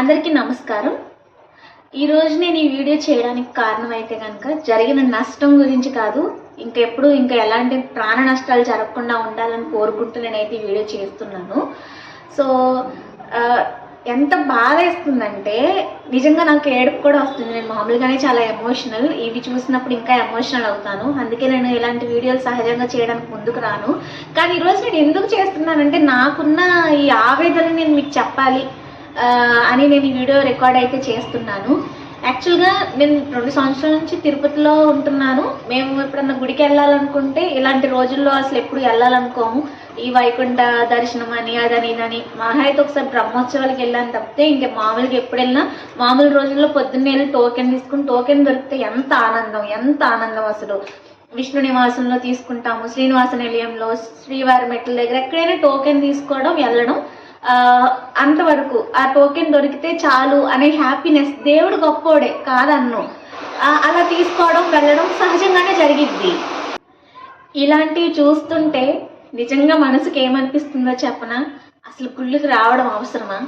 అందరికీ నమస్కారం. ఈరోజు నేను ఈ వీడియో చేయడానికి కారణం అయితే కనుక జరిగిన నష్టం గురించి కాదు ఇంకెప్పుడు ఇంకా ఎలాంటి ప్రాణ నష్టాలు జరగకుండా ఉండాలని కోరుకుంటూ నేనైతే ఈ వీడియో చేస్తున్నాను. సో ఎంత బాధ వేస్తుందంటే నిజంగా నాకు ఏడుపు కూడా వస్తుంది. నేను మామూలుగానే చాలా ఎమోషనల్ ఇవి చూసినప్పుడు ఇంకా ఎమోషనల్ అవుతాను. అందుకే నేను ఇలాంటి వీడియోలు సహజంగా చేయడానికి ముందుకు రాను. కానీ ఈరోజు నేను ఎందుకు చేస్తున్నానంటే నాకున్న ఈ ఆవేదన నేను మీకు చెప్పాలి. అని నేను ఈ వీడియో రికార్డ్ అయితే చేస్తున్నాను. యాక్చువల్గా నేను రెండు సంవత్సరాల నుంచి తిరుపతిలో ఉంటున్నాను. మేము ఎప్పుడన్నా గుడికి వెళ్ళాలనుకుంటే ఇలాంటి రోజుల్లో అసలు ఎప్పుడు వెళ్ళాలనుకోము. ఈ వైకుంఠ దర్శనం అని అదని ఇదని మహా అయితే ఒకసారి బ్రహ్మోత్సవాలకు వెళ్ళాను తప్పితే ఇంకా మామూలుగా ఎప్పుడు వెళ్ళినా మామూలు రోజుల్లో పొద్దున్నే వెళ్ళి టోకెన్ తీసుకుని టోకెన్ దొరికితే ఎంత ఆనందం ఎంత ఆనందం అసలు. విష్ణు నివాసంలో తీసుకుంటాము శ్రీనివాస నిలయంలో శ్రీవారి మెట్ల దగ్గర ఎక్కడైనా టోకెన్ తీసుకోవడం వెళ్ళడం అంతవరకు ఆ టోకెన్ దొరికితే చాలు అనే హ్యాపీనెస్ దేవుడు గొప్పోడే కాదన్ను. అలా తీసుకోవడం వెళ్ళడం సహజంగానే జరిగిద్ది. ఇలాంటివి చూస్తుంటే నిజంగా మనసుకి ఏమనిపిస్తుందో చెప్పనా? అసలు గుళ్ళకి రావడం అవసరమా?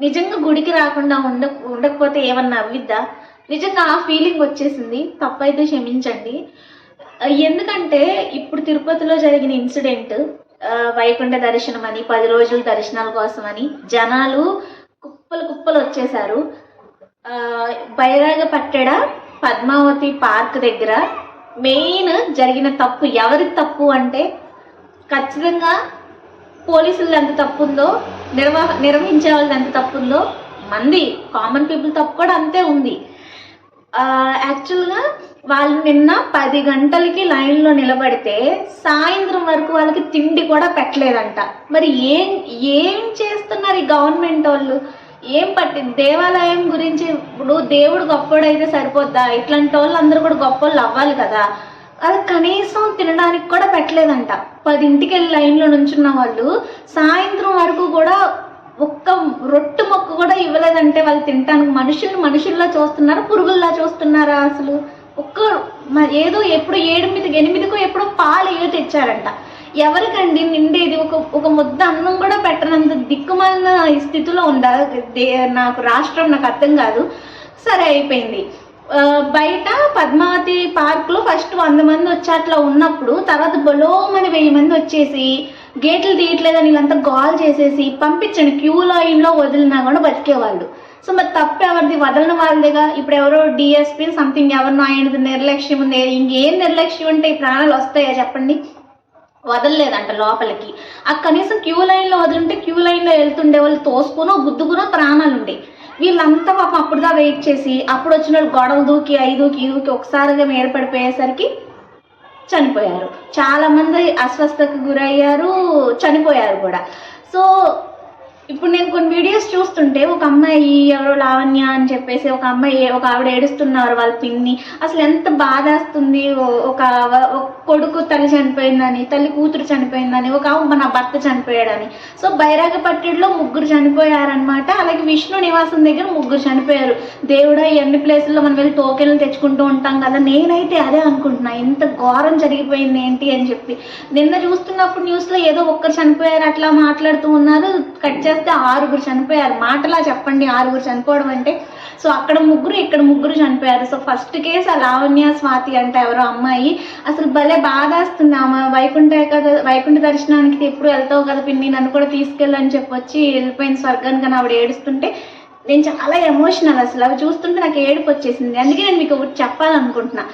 నిజంగా గుడికి రాకుండా ఉండ ఉండకపోతే ఏమన్నా అవ్విద్దా? నిజంగా ఆ ఫీలింగ్ వచ్చేసింది. తప్పైతే క్షమించండి. ఎందుకంటే ఇప్పుడు తిరుపతిలో జరిగిన ఇన్సిడెంట్ వైకుంఠ దర్శనం అని పది రోజుల దర్శనాల కోసం అని జనాలు కుప్పలు కుప్పలు వచ్చేసారు బైరాగ పట్టెడ పద్మావతి పార్క్ దగ్గర మెయిన్ జరిగిన తప్పు ఎవరి తప్పు అంటే ఖచ్చితంగా పోలీసులు ఎంత తప్పు ఉందో నిర్వహ నిర్వహించే వాళ్ళది ఎంత తప్పు ఉందో మంది కామన్ పీపుల్ తప్పు కూడా అంతే ఉంది. యాక్చువల్గా వాళ్ళు నిన్న పది గంటలకి లైన్లో నిలబడితే సాయంత్రం వరకు వాళ్ళకి తిండి కూడా పెట్టలేదంట. మరి ఏం ఏం చేస్తున్నారు ఈ గవర్నమెంట్ వాళ్ళు? ఏం పట్టి దేవాలయం గురించి ఇప్పుడు దేవుడు గొప్పోడైతే సరిపోద్దా? ఇట్లాంటి వాళ్ళు అందరూ కూడా గొప్ప వాళ్ళు అవ్వాలి కదా. అది కనీసం తినడానికి కూడా పెట్టలేదంట. పదింటికి వెళ్ళి లైన్లో నుంచున్న వాళ్ళు సాయంత్రం వరకు కూడా ఒక్క రొట్టు మొక్క కూడా ఇవ్వలేదంటే వాళ్ళు తినటానికి మనుషులు మనుషుల్లా చూస్తున్నారా? పురుగుల్లా చూస్తున్నారా అసలు? ఒక్క మరి ఏదో ఎప్పుడు ఎనిమిది ఎనిమిదికో ఎప్పుడో పాలు ఏదో తెచ్చారంట. ఎవరికండి నిండేది? ఒక ఒక ముద్ద అన్నం కూడా పెట్టనంత దిక్కుమాలిన స్థితిలో ఉందా దే- నాకు రాష్ట్రం నాకు అర్థం కాదు. సరే అయిపోయింది. బయట పద్మావతి పార్క్లో ఫస్ట్ వంద మంది వచ్చి అట్లా ఉన్నప్పుడు తర్వాత బలోమని వెయ్యి మంది వచ్చేసి గేట్లు తీయట్లేదని వీళ్ళంతా గోల్ చేసేసి పంపించండి. క్యూ లైన్లో వదిలినా కూడా బతికేవాళ్ళు. సో మరి తప్పు ఎవరిది? వదలన వాళ్ళదేగా? ఇప్పుడు ఎవరో డిఎస్పీ సంథింగ్ ఎవరినో ఆయనది నిర్లక్ష్యం ఉంది. ఇంకేం నిర్లక్ష్యం ఉంటే ఈ ప్రాణాలు వస్తాయా చెప్పండి? వదలలేదంట లోపలికి. ఆ కనీసం క్యూ లైన్లో వదిలింటే క్యూ లైన్లో వెళ్తుండే వాళ్ళు తోసుకునో గుద్దుకునో ప్రాణాలు ఉండే వీళ్ళంతా పాపం అప్పుడుదా వెయిట్ చేసి అప్పుడు వచ్చిన వాళ్ళు గొడవ దూకి ఐదుకి దూకి ఈ దూకి ఒకసారిగా ఏర్పడిపోయేసరికి చనిపోయారు. చాలామంది అస్వస్థకు అస్వస్థతకు గురయ్యారు చనిపోయారు కూడా. సో ఇప్పుడు నేను కొన్ని వీడియోస్ చూస్తుంటే ఒక అమ్మాయి ఎవరో లావణ్య అని చెప్పేసి ఒక అమ్మాయి ఒక ఆవిడ ఏడుస్తున్నారు వాళ్ళ పిన్ని. అసలు ఎంత బాధేస్తుంది ఒక ఒక కొడుకు తల్లి చనిపోయిందని తల్లి కూతురు చనిపోయిందని ఒక మన భర్త చనిపోయాడని. సో బైరాగపట్టిలో ముగ్గురు చనిపోయారనమాట అలాగే విష్ణు నివాసం దగ్గర ముగ్గురు చనిపోయారు. దేవుడా ఎన్ని ప్లేసుల్లో మనం వెళ్ళి టోకెన్లు తెచ్చుకుంటూ ఉంటాం కదా. నేనైతే అదే అనుకుంటున్నా. ఇంత ఘోరం జరిగిపోయింది ఏంటి అని చెప్పి. నిన్న చూస్తున్నప్పుడు న్యూస్లో ఏదో ఒక్కరు చనిపోయారు అట్లా మాట్లాడుతూ ఉన్నారు. కట్ చేస్తే ఆరుగురు చనిపోయారు. మాటలా చెప్పండి ఆరుగురు చనిపోవడం అంటే. సో అక్కడ ముగ్గురు ఇక్కడ ముగ్గురు చనిపోయారు. సో ఫస్ట్ కేసు ఆ లావణ్య స్వాతి అంటే ఎవరో అమ్మాయి. అసలు భలే బాధేస్తుంది ఆమె వైకుంఠ కదా వైకుంఠ దర్శనానికి ఎప్పుడు వెళ్తావు కదా పిన్ని నన్ను కూడా తీసుకెళ్ళని చెప్పొచ్చి వెళ్ళిపోయిన స్వర్గానికి అని ఆవిడ ఏడుస్తుంటే. నేను చాలా ఎమోషనల్ అసలు. అవి చూస్తుంటే నాకు ఏడుపు వచ్చేసింది. అందుకే నేను మీకు ఒకటి చెప్పాలనుకుంటున్నా.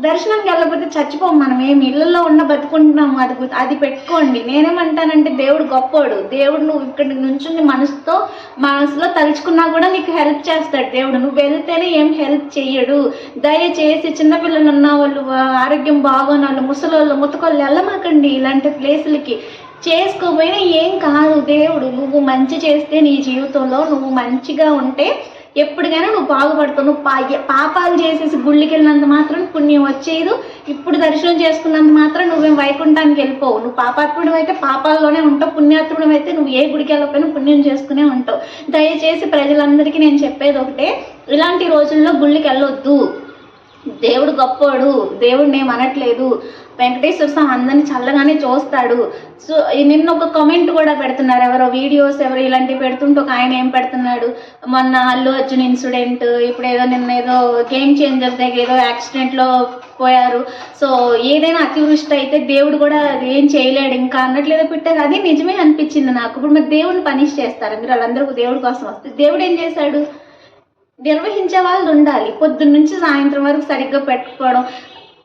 దర్శనంకి వెళ్ళకపోతే చచ్చిపోం మనం. ఏమి? ఇళ్ళల్లో ఉన్న బతుకుంటున్నాం అది అది పెట్టుకోండి. నేనేమంటానంటే దేవుడు గొప్పోడు. దేవుడు నువ్వు ఇక్కడి నుంచి మనసుతో మనసులో తలుచుకున్నా కూడా నీకు హెల్ప్ చేస్తాడు దేవుడు. నువ్వు వెళ్తేనే ఏం హెల్ప్ చెయ్యడు. దయచేసి చిన్నపిల్లలు ఉన్న వాళ్ళు ఆరోగ్యం బాగోని వాళ్ళు ముసలోళ్ళు ముతకోళ్ళు వెళ్ళమాకండి ఇలాంటి ప్లేసులకి. చేసుకోపోయినా ఏం కాదు దేవుడు. నువ్వు మంచి చేస్తే నీ జీవితంలో నువ్వు మంచిగా ఉంటే ఎప్పటికైనా నువ్వు బాగుపడతావు. నువ్వు పా పాపాలు చేసేసి గుళ్ళకి వెళ్ళినంత మాత్రం పుణ్యం వచ్చేదు ఇప్పుడు దర్శనం చేసుకున్నంత మాత్రం నువ్వేం వైకుంఠానికి వెళ్ళిపోవు. నువ్వు పాపాత్ముడు అయితే పాపాల్లోనే ఉంటావు. పుణ్యాత్ముడు అయితే నువ్వు ఏ గుడికి వెళ్ళకపోయినా పుణ్యం చేసుకునే ఉంటావు. దయచేసి ప్రజలందరికీ నేను చెప్పేది ఒకటే. ఇలాంటి రోజుల్లో గుళ్ళకి వెళ్ళొద్దు. దేవుడు గొప్పోడు దేవుడు నేను అనట్లేదు. వెంకటేశ్వర స్వామి అందరిని చల్లగానే చూస్తాడు. సో నిన్న ఒక కామెంట్ కూడా పెడుతున్నారు. ఎవరో వీడియోస్ ఎవరు ఇలాంటివి పెడుతుంటే ఒక ఆయన ఏం పెడుతున్నాడు? మొన్న అల్లు అర్జున్ ఇన్సిడెంట్ ఇప్పుడు ఏదో నిన్న ఏదో గేమ్ చేంజర్ దగ్గర ఏదో యాక్సిడెంట్లో పోయారు. సో ఏదైనా అతివృష్టి అయితే దేవుడు కూడా అది ఏం చేయలేడు. ఇంకా అన్నట్లేదో పెట్టారు. అది నిజమే అనిపించింది నాకు. ఇప్పుడు మరి దేవుడిని పనిష్ చేస్తారు? మీరు వాళ్ళందరూ దేవుడి కోసం వస్తే దేవుడు ఏం చేశాడు? నిర్వహించే వాళ్ళు ఉండాలి పొద్దున్న నుంచి సాయంత్రం వరకు సరిగ్గా పెట్టుకోవడం.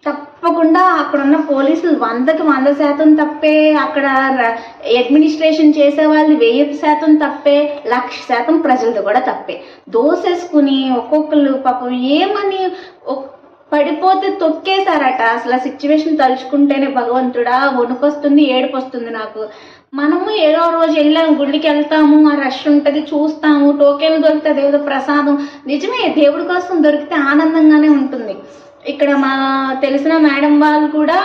తప్పకుండా అక్కడ ఉన్న పోలీసులు వందకి వంద శాతం తప్పే. అక్కడ అడ్మినిస్ట్రేషన్ చేసే వాళ్ళు వెయ్యి శాతం తప్పే. లక్ష శాతం ప్రజలది కూడా తప్పే. దోసేసుకుని ఒక్కొక్కరు పాపం ఏమని పడిపోతే తొక్కేశారట. అసలు ఆ సిచ్యువేషన్ తలుచుకుంటేనే భగవంతుడా వణుకొస్తుంది ఏడుపు వస్తుంది నాకు. మనము ఏదో రోజు వెళ్ళాము గుడికి వెళ్తాము ఆ రష్ ఉంటుంది చూస్తాము టోకెన్ దొరుకుతుంది ఏదో ప్రసాదం. నిజమే దేవుడి కోసం దొరికితే ఆనందంగానే ఉంటుంది. ఇక్కడ మా తెలిసిన మేడం వాళ్ళు కూడా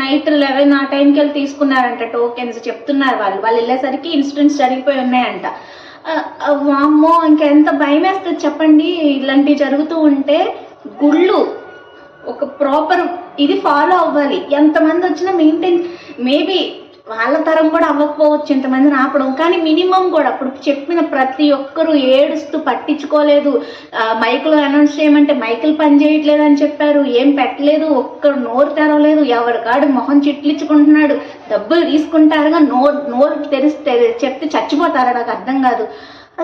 నైట్ లెవెన్ ఆ టైంకి వెళ్ళి తీసుకున్నారంట టోకెన్స్ చెప్తున్నారు వాళ్ళు. వాళ్ళు వెళ్ళేసరికి ఇన్సిడెంట్స్ జరిగిపోయి ఉన్నాయంట. వామ్మో ఇంకెంత భయం వేస్తుంది చెప్పండి. ఇలాంటివి జరుగుతూ ఉంటే గుళ్ళు ఒక ప్రాపర్ ఇది ఫాలో అవ్వాలి. ఎంతమంది వచ్చినా మెయింటైన్ మేబీ వాళ్ళ తరం కూడా అవ్వకపోవచ్చు ఇంతమందిని ఆపడం కానీ మినిమం కూడా అప్పుడు చెప్పిన ప్రతి ఒక్కరూ ఏడుస్తూ పట్టించుకోలేదు. మైకులు అనౌన్స్ చేయమంటే మైకులు పనిచేయట్లేదు అని చెప్పారు. ఏం పెట్టలేదు ఒక్కరు నోరు తెరవలేదు. ఎవరికాడు మొహం చిట్లించుకుంటున్నాడు డబ్బులు తీసుకుంటారుగా నోరు నోరు తెరిస్తే చెప్తే చచ్చిపోతారా నాకు అర్థం కాదు.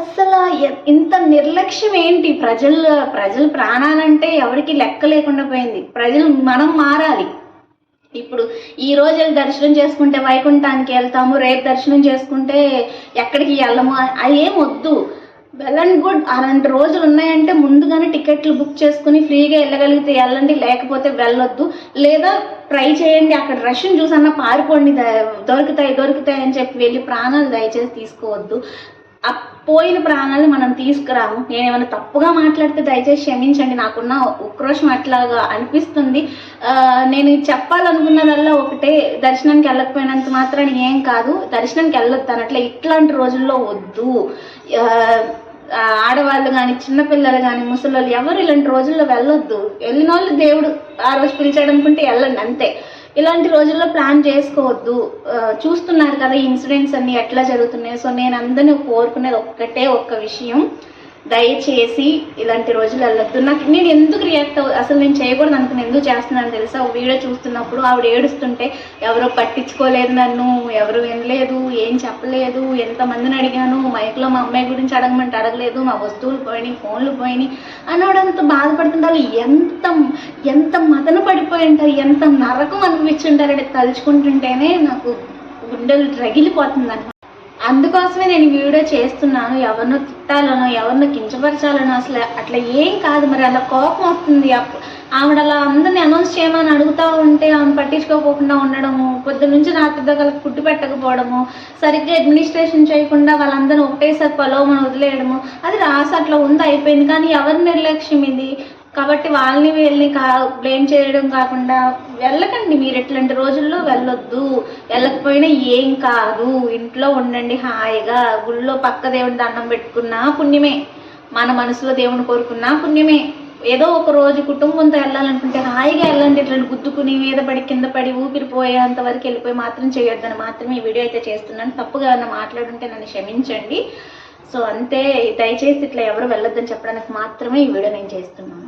అసలు ఇంత నిర్లక్ష్యం ఏంటి? ప్రజలు ప్రజల ప్రాణాలంటే ఎవరికి లెక్క లేకుండా పోయింది. ప్రజలు మనం మారాలి. ఇప్పుడు ఈ రోజు వెళ్ళి దర్శనం చేసుకుంటే వైకుంఠానికి వెళ్తాము రేపు దర్శనం చేసుకుంటే ఎక్కడికి వెళ్ళము? అది ఏం వద్దు. Well and good. అలాంటి రోజులు ఉన్నాయంటే ముందుగానే టికెట్లు బుక్ చేసుకుని ఫ్రీగా వెళ్ళగలిగితే వెళ్ళండి లేకపోతే వెళ్ళొద్దు. లేదా ట్రై చేయండి అక్కడ రష్ని చూసన్నా పారిపోండి ద- దొరుకుతాయి దొరుకుతాయి అని చెప్పి వెళ్ళి ప్రాణాలు దయచేసి తీసుకోవద్దు. పోయిన ప్రాణాలను మనం తీసుకురాము. నేను ఏమైనా తప్పుగా మాట్లాడితే దయచేసి క్షమించండి. నాకున్న ఉక్రోషం అట్లాగా అనిపిస్తుంది. నేను చెప్పాలనుకున్నదల్లా ఒకటే దర్శనానికి వెళ్ళకపోయినంత మాత్రాన్ని ఏం కాదు. దర్శనానికి వెళ్ళొద్దు అట్లా ఇట్లాంటి రోజుల్లో వద్దు. ఆడవాళ్ళు కానీ చిన్నపిల్లలు కానీ ముసలోళ్ళు ఎవరు ఇలాంటి రోజుల్లో వెళ్ళొద్దు. వెళ్ళిన వాళ్ళు దేవుడు ఆ రోజు పిలిచాడు అనుకుంటే వెళ్ళండి అంతే. ఇలాంటి రోజుల్లో ప్లాన్ చేసుకోవద్దు. చూస్తున్నారు కదా ఇన్సిడెంట్స్ అన్ని ఎట్లా జరుగుతున్నాయి. సో నేను అందరినీ కోరుకునేది ఒక్కటే ఒక్క విషయం. దయచేసి ఇలాంటి రోజులు వెళ్ళొద్దు నాకు నేను ఎందుకు రియాక్ట్ అసలు నేను చేయకూడదు అనుకుని ఎందుకు చేస్తున్నాను తెలుసా? వీడియో చూస్తున్నప్పుడు ఆవిడ ఏడుస్తుంటే ఎవరో పట్టించుకోలేదు నన్ను ఎవరు వినలేదు ఏం చెప్పలేదు ఎంతమందిని అడిగాను మైక్లో మా అమ్మాయి గురించి అడగమంటే అడగలేదు మా వస్తువులు పోయినాయి ఫోన్లు పోయినాయి అన్నవాడంత బాధపడుతుంటారు ఎంత ఎంత మదన పడిపోయి ఉంటారు ఎంత నరకం అనిపించుంటారంటే తలుచుకుంటుంటేనే నాకు గుండెలు రగిలిపోతుంది అందుకోసమే నేను వీడియో చేస్తున్నాను. ఎవరినో తిట్టాలనో ఎవరినో కించపరచాలనో అసలు అట్లా ఏం కాదు. మరి అలా కోపం వస్తుంది. ఆవిడ అలా అందరిని అనౌన్స్ చేయమని అడుగుతూ ఉంటే ఆమె పట్టించుకోకుండా ఉండడము పొద్దు నుంచి రాత్రి దగ్గర ఫుడ్ పెట్టకపోవడము సరిగ్గా అడ్మినిస్ట్రేషన్ చేయకుండా వాళ్ళందరినీ ఒకటేసారి పొలవమని వదిలేయడము అది రాసి అట్లా ఉంది అయిపోయింది. కానీ ఎవరి నిర్లక్ష్యం ఇది? కాబట్టి వాళ్ళని వీళ్ళని కా బ్లేమ్ చేయడం కాకుండా వెళ్ళకండి మీరు ఇట్లాంటి రోజుల్లో వెళ్ళొద్దు. వెళ్ళకపోయినా ఏం కాదు. ఇంట్లో ఉండండి హాయిగా. గుళ్ళో పక్క దేవుని దండం పెట్టుకున్నా పుణ్యమే. మన మనసులో దేవుని కోరుకున్నా పుణ్యమే. ఏదో ఒక రోజు కుటుంబంతో వెళ్ళాలనుకుంటే హాయిగా వెళ్ళండి. ఇట్లాంటి గుద్దుకుని మీద పడి కింద పడి ఊపిరిపోయేంత వరకు వెళ్ళిపోయి మాత్రం చేయొద్దని మాత్రమే ఈ వీడియో అయితే చేస్తున్నాను. తప్పుగా ఏమన్నా మాట్లాడుంటే నన్ను క్షమించండి. సో అంతే. దయచేసి ఇట్లా ఎవరు వెళ్ళొద్దని చెప్పడానికి మాత్రమే ఈ వీడియో నేను చేస్తున్నాను.